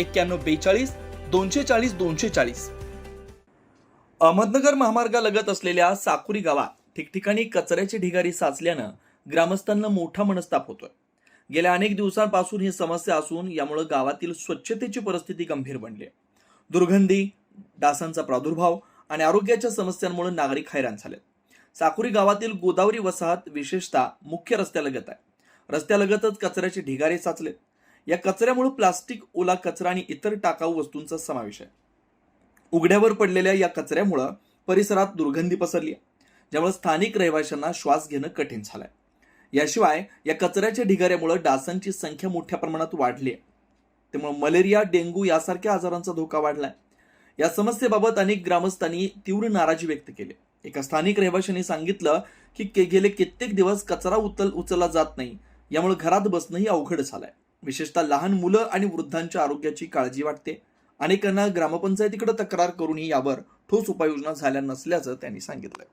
एक्क्याण्णव बेचाळीस दोनशे चाळीस दोनशे चाळीस. अहमदनगर महामार्गालगत असलेल्या साकुरी गावात ठिकठिकाणी कचऱ्याची ढिगारी साचल्यानं ग्रामस्थांना मोठा मनस्ताप होतोय. गेल्या अनेक दिवसांपासून ही समस्या असून यामुळे गावातील स्वच्छतेची परिस्थिती गंभीर बनली आहे. दुर्गंधी डासांचा प्रादुर्भाव आणि आरोग्याच्या समस्यांमुळे नागरिक हैराण झाले साकुरी गावातील गोदावरी वसाहत विशेषतः मुख्य रस्त्यालगत आहे. रस्त्यालगतच कचऱ्याचे ढिगारे साचले या कचऱ्यामुळे प्लास्टिक ओला कचरा आणि इतर टाकाऊ वस्तूंचा समावेश आहे. उघड्यावर पडलेल्या या कचऱ्यामुळं परिसरात दुर्गंधी पसरली आहे ज्यामुळे स्थानिक रहिवाशांना श्वास घेणं कठीण झालंय. याशिवाय या कचऱ्याच्या ढिगाऱ्यामुळे डासांची संख्या मोठ्या प्रमाणात वाढली आहे. त्यामुळे मलेरिया डेंग्यू यासारख्या आजारांचा धोका वाढलाय. या समस्येबाबत अनेक ग्रामस्थांनी तीव्र नाराजी व्यक्त केली एका स्थानिक रहिवाशांनी सांगितलं की गेले कित्येक दिवस कचरा उचल उचलला जात नाही. यामुळे घरात बसणंही अवघड झालंय. विशेषतः लहान मुलं आणि वृद्धांच्या आरोग्याची काळजी वाटते. अनेकांना ग्रामपंचायतीकडे तक्रार करूनही यावर ठोस उपाययोजना झाल्या नसल्याचं त्यांनी सांगितलं